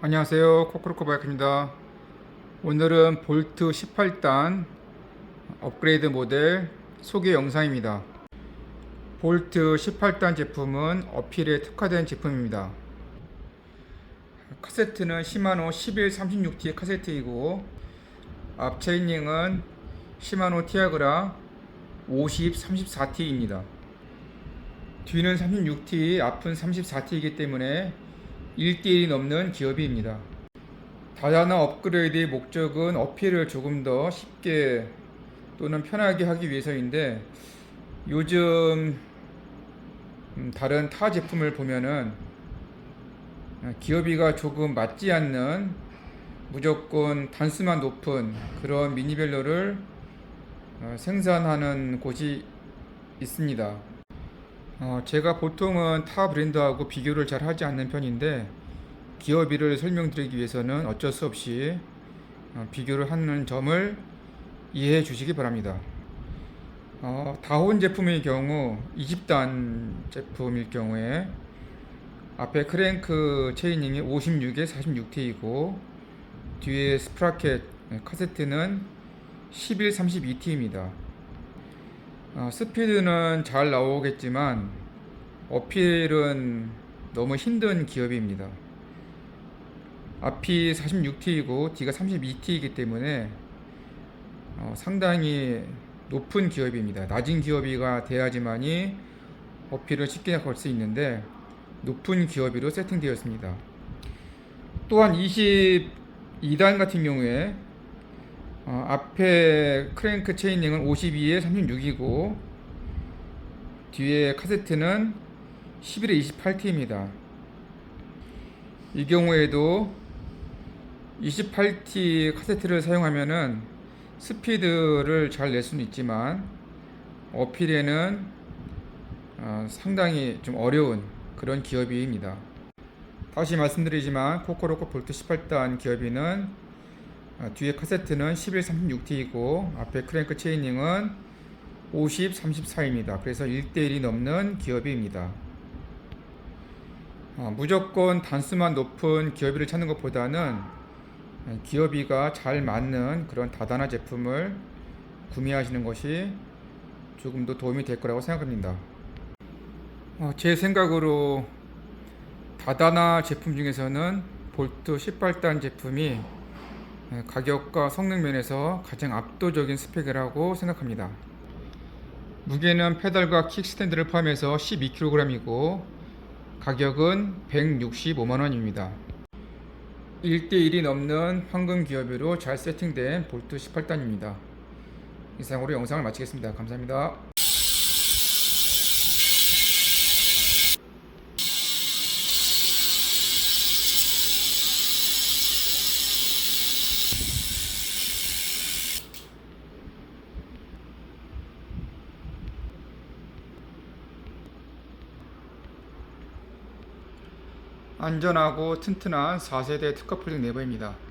안녕하세요. 코코로코 바이크입니다. 오늘은 볼트 18단 업그레이드 모델 소개 영상입니다. 볼트 18단 제품은 어필에 특화된 제품입니다. 카세트는 시마노 1136T 카세트이고 앞 체이닝은 시마노 티아그라 5034T입니다. 뒤는 36T, 앞은 34T이기 때문에 1대1이 넘는 기업입니다. 다단화 업그레이드의 목적은 어필을 조금 더 쉽게 또는 편하게 하기 위해서인데 요즘 음, 다른 타 제품을 보면은 기어비가 조금 맞지 않는 무조건 단수만 높은 그런 미니벨로를 어, 생산하는 곳이 있습니다. 어, 제가 보통은 타 브랜드하고 비교를 잘 하지 않는 편인데 기어비를 설명드리기 위해서는 어쩔 수 없이 어, 비교를 하는 점을 이해해 주시기 바랍니다. 어, 다혼 제품의 경우 20단 제품일 경우에 앞에 크랭크 체이닝이 56에 46T이고 뒤에 스프라켓 네, 카세트는 11, 32T입니다. 어, 스피드는 잘 나오겠지만 어필은 너무 힘든 기업입니다. 앞이 46T이고 뒤가 32T이기 때문에 어, 상당히 높은 기업입니다. 낮은 기업이가 돼야지만이 어필을 쉽게 걸 수 있는데 높은 기업이로 세팅되었습니다. 또한 22단 같은 경우에 어, 앞에 크랭크 체이닝은 52에 36이고 뒤에 카세트는 11에 28T입니다. 이 경우에도 28T 카세트를 사용하면은 스피드를 잘 낼 수는 있지만 어필에는 어, 상당히 좀 어려운 그런 기업입니다. 다시 말씀드리지만 코코로코 볼트 18단 기업이는 어, 뒤에 카세트는 1136T이고 앞에 크랭크 체이닝은 50, 34입니다. 그래서 1대1이 넘는 기업입니다. 어, 무조건 단수만 높은 기업이를 찾는 것보다는 기업이가 잘 맞는 그런 다단화 제품을 구매하시는 것이 조금 더 도움이 될 거라고 생각합니다. 어, 제 생각으로 다단화 제품 중에서는 볼트 18단 제품이 네, 가격과 성능 면에서 가장 압도적인 스펙이라고 생각합니다. 무게는 페달과 킥스탠드를 포함해서 12kg이고 가격은 165만원입니다. 1대1이 넘는 황금 기업으로 잘 세팅된 볼트 18단입니다. 이상으로 영상을 마치겠습니다. 감사합니다. 안전하고 튼튼한 4세대 특허 풀링 네버입니다.